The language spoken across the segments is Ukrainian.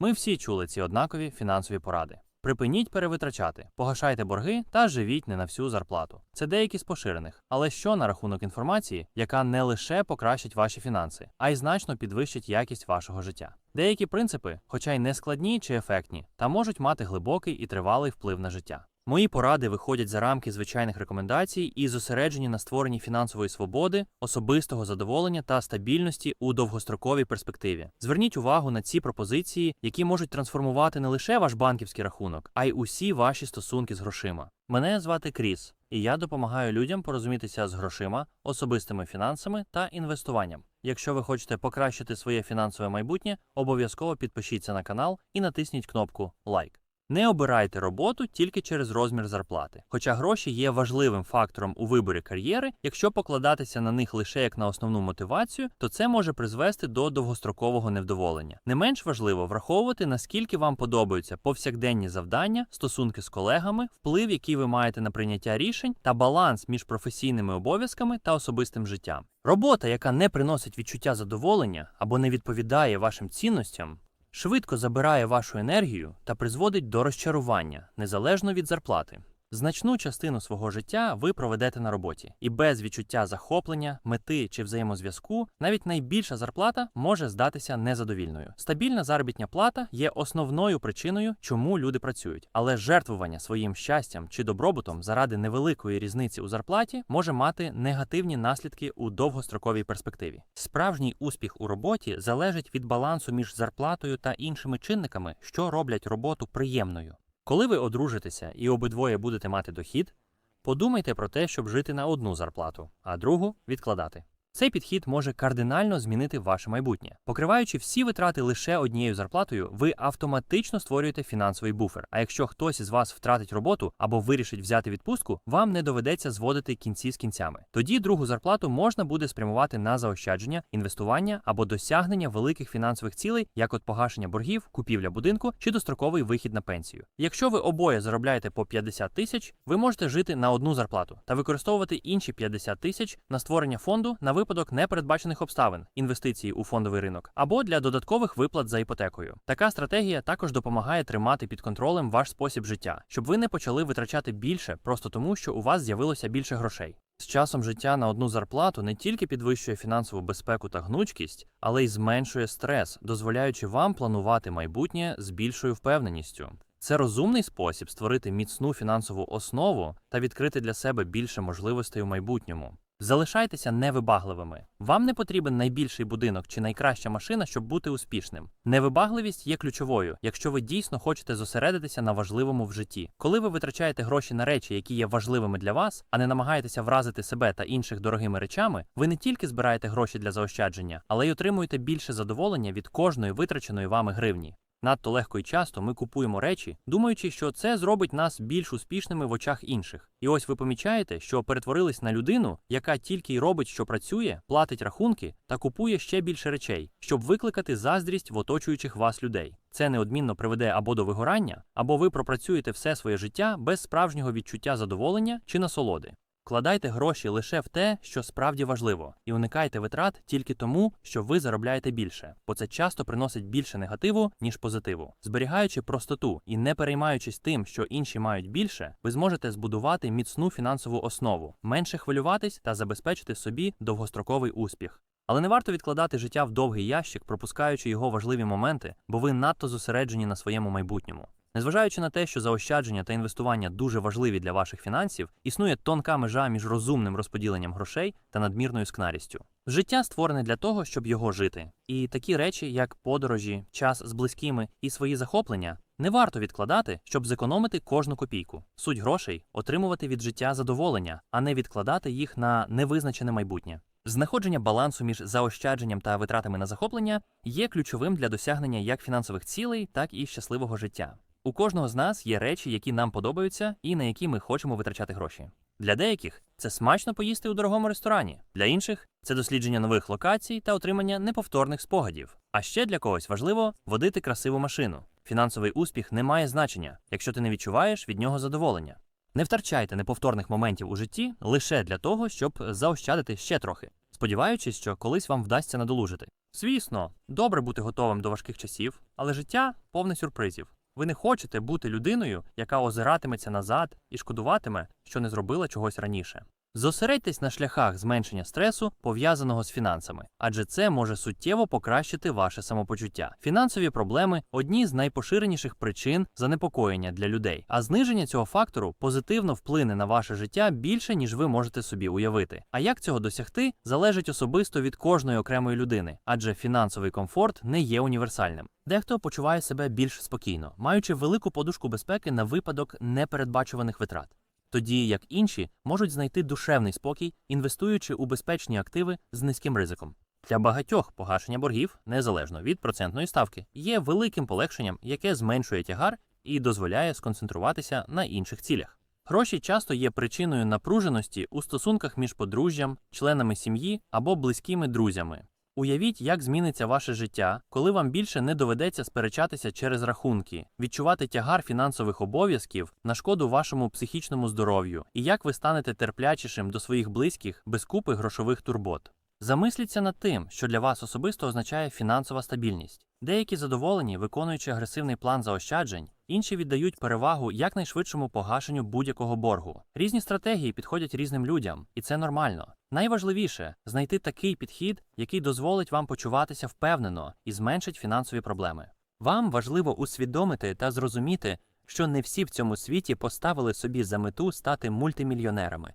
Ми всі чули ці однакові фінансові поради. Припиніть перевитрачати, погашайте борги та живіть не на всю зарплату. Це деякі з поширених. Але що на рахунок інформації, яка не лише покращить ваші фінанси, а й значно підвищить якість вашого життя? Деякі принципи, хоча й не складні чи ефектні, та можуть мати глибокий і тривалий вплив на життя. Мої поради виходять за рамки звичайних рекомендацій і зосереджені на створенні фінансової свободи, особистого задоволення та стабільності у довгостроковій перспективі. Зверніть увагу на ці пропозиції, які можуть трансформувати не лише ваш банківський рахунок, а й усі ваші стосунки з грошима. Мене звати Кріс, і я допомагаю людям порозумітися з грошима, особистими фінансами та інвестуванням. Якщо ви хочете покращити своє фінансове майбутнє, обов'язково підпишіться на канал і натисніть кнопку лайк. Не обирайте роботу тільки через розмір зарплати. Хоча гроші є важливим фактором у виборі кар'єри, якщо покладатися на них лише як на основну мотивацію, то це може призвести до довгострокового невдоволення. Не менш важливо враховувати, наскільки вам подобаються повсякденні завдання, стосунки з колегами, вплив, який ви маєте на прийняття рішень, та баланс між професійними обов'язками та особистим життям. Робота, яка не приносить відчуття задоволення або не відповідає вашим цінностям, швидко забирає вашу енергію та призводить до розчарування незалежно від зарплати. Значну частину свого життя ви проведете на роботі, і без відчуття захоплення, мети чи взаємозв'язку навіть найбільша зарплата може здатися незадовільною. Стабільна заробітня плата є основною причиною, чому люди працюють, але жертвування своїм щастям чи добробутом заради невеликої різниці у зарплаті може мати негативні наслідки у довгостроковій перспективі. Справжній успіх у роботі залежить від балансу між зарплатою та іншими чинниками, що роблять роботу приємною. Коли ви одружитеся і обидвоє будете мати дохід, подумайте про те, щоб жити на одну зарплату, а другу відкладати. Цей підхід може кардинально змінити ваше майбутнє. Покриваючи всі витрати лише однією зарплатою, ви автоматично створюєте фінансовий буфер. А якщо хтось із вас втратить роботу або вирішить взяти відпустку, вам не доведеться зводити кінці з кінцями. Тоді другу зарплату можна буде спрямувати на заощадження, інвестування або досягнення великих фінансових цілей, як от погашення боргів, купівля будинку чи достроковий вихід на пенсію. Якщо ви обоє заробляєте по 50 тисяч, ви можете жити на одну зарплату та використовувати інші 50 тисяч на створення фонду на випадок непередбачених обставин, інвестиції у фондовий ринок або для додаткових виплат за іпотекою. Така стратегія також допомагає тримати під контролем ваш спосіб життя, щоб ви не почали витрачати більше просто тому, що у вас з'явилося більше грошей. З часом життя на одну зарплату не тільки підвищує фінансову безпеку та гнучкість, але й зменшує стрес, дозволяючи вам планувати майбутнє з більшою впевненістю. Це розумний спосіб створити міцну фінансову основу та відкрити для себе більше можливостей у майбутньому. Залишайтеся невибагливими. Вам не потрібен найбільший будинок чи найкраща машина, щоб бути успішним. Невибагливість є ключовою, якщо ви дійсно хочете зосередитися на важливому в житті. Коли ви витрачаєте гроші на речі, які є важливими для вас, а не намагаєтеся вразити себе та інших дорогими речами, ви не тільки збираєте гроші для заощадження, але й отримуєте більше задоволення від кожної витраченої вами гривні. Надто легко і часто ми купуємо речі, думаючи, що це зробить нас більш успішними в очах інших. І ось ви помічаєте, що перетворились на людину, яка тільки й робить, що працює, платить рахунки та купує ще більше речей, щоб викликати заздрість в оточуючих вас людей. Це неодмінно приведе або до вигорання, або ви пропрацюєте все своє життя без справжнього відчуття задоволення чи насолоди. Вкладайте гроші лише в те, що справді важливо, і уникайте витрат тільки тому, що ви заробляєте більше, бо це часто приносить більше негативу, ніж позитиву. Зберігаючи простоту і не переймаючись тим, що інші мають більше, ви зможете збудувати міцну фінансову основу, менше хвилюватись та забезпечити собі довгостроковий успіх. Але не варто відкладати життя в довгий ящик, пропускаючи його важливі моменти, бо ви надто зосереджені на своєму майбутньому. Незважаючи на те, що заощадження та інвестування дуже важливі для ваших фінансів, існує тонка межа між розумним розподіленням грошей та надмірною скнарістю. Життя створене для того, щоб його жити. І такі речі, як подорожі, час з близькими і свої захоплення, не варто відкладати, щоб зекономити кожну копійку. Суть грошей отримувати від життя задоволення, а не відкладати їх на невизначене майбутнє. Знаходження балансу між заощадженням та витратами на захоплення є ключовим для досягнення як фінансових цілей, так і щасливого життя. У кожного з нас є речі, які нам подобаються і на які ми хочемо витрачати гроші. Для деяких це смачно поїсти у дорогому ресторані, для інших це дослідження нових локацій та отримання неповторних спогадів. А ще для когось важливо водити красиву машину. Фінансовий успіх не має значення, якщо ти не відчуваєш від нього задоволення. Не втрачайте неповторних моментів у житті лише для того, щоб заощадити ще трохи, сподіваючись, що колись вам вдасться надолужити. Звісно, добре бути готовим до важких часів, але життя повне сюрпризів. Ви не хочете бути людиною, яка озиратиметься назад і шкодуватиме, що не зробила чогось раніше. Зосередьтесь на шляхах зменшення стресу, пов'язаного з фінансами, адже це може суттєво покращити ваше самопочуття. Фінансові проблеми одні з найпоширеніших причин занепокоєння для людей, а зниження цього фактору позитивно вплине на ваше життя більше, ніж ви можете собі уявити. А як цього досягти, залежить особисто від кожної окремої людини, адже фінансовий комфорт не є універсальним. Дехто почуває себе більш спокійно, маючи велику подушку безпеки на випадок непередбачуваних витрат тоді як інші можуть знайти душевний спокій, інвестуючи у безпечні активи з низьким ризиком. Для багатьох погашення боргів, незалежно від процентної ставки, є великим полегшенням, яке зменшує тягар і дозволяє сконцентруватися на інших цілях. Гроші часто є причиною напруженості у стосунках між подружжям, членами сім'ї або близькими друзями. Уявіть, як зміниться ваше життя, коли вам більше не доведеться сперечатися через рахунки, відчувати тягар фінансових обов'язків на шкоду вашому психічному здоров'ю, і як ви станете терплячішим до своїх близьких без купи грошових турбот. Замисліться над тим, що для вас особисто означає фінансова стабільність. Деякі задоволені, виконуючи агресивний план заощаджень, інші віддають перевагу якнайшвидшому погашенню будь-якого боргу. Різні стратегії підходять різним людям, і це нормально. Найважливіше знайти такий підхід, який дозволить вам почуватися впевнено і зменшить фінансові проблеми. Вам важливо усвідомити та зрозуміти, що не всі в цьому світі поставили собі за мету стати мультимільйонерами,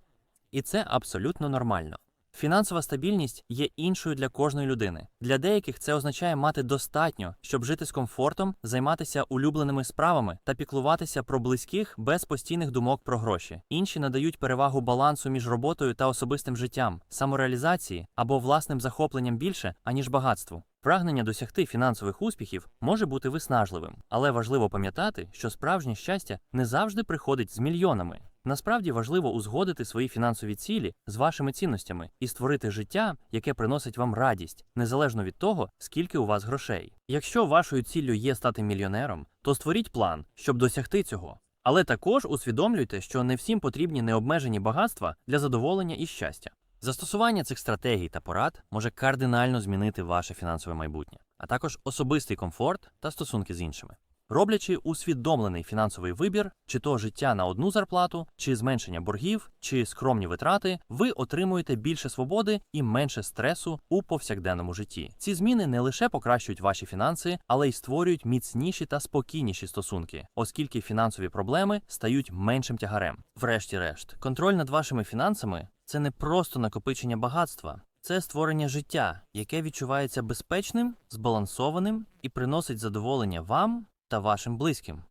і це абсолютно нормально. Фінансова стабільність є іншою для кожної людини. Для деяких це означає мати достатньо, щоб жити з комфортом, займатися улюбленими справами та піклуватися про близьких без постійних думок про гроші. Інші надають перевагу балансу між роботою та особистим життям, самореалізації або власним захопленням більше, аніж багатству. Прагнення досягти фінансових успіхів може бути виснажливим, але важливо пам'ятати, що справжнє щастя не завжди приходить з мільйонами. Насправді важливо узгодити свої фінансові цілі з вашими цінностями і створити життя, яке приносить вам радість, незалежно від того, скільки у вас грошей. Якщо вашою ціллю є стати мільйонером, то створіть план, щоб досягти цього. Але також усвідомлюйте, що не всім потрібні необмежені багатства для задоволення і щастя. Застосування цих стратегій та порад може кардинально змінити ваше фінансове майбутнє, а також особистий комфорт та стосунки з іншими. Роблячи усвідомлений фінансовий вибір, чи то життя на одну зарплату, чи зменшення боргів, чи скромні витрати, ви отримуєте більше свободи і менше стресу у повсякденному житті. Ці зміни не лише покращують ваші фінанси, але й створюють міцніші та спокійніші стосунки, оскільки фінансові проблеми стають меншим тягарем. Врешті-решт, контроль над вашими фінансами це не просто накопичення багатства. Це створення життя, яке відчувається безпечним, збалансованим і приносить задоволення вам та вашим близьким.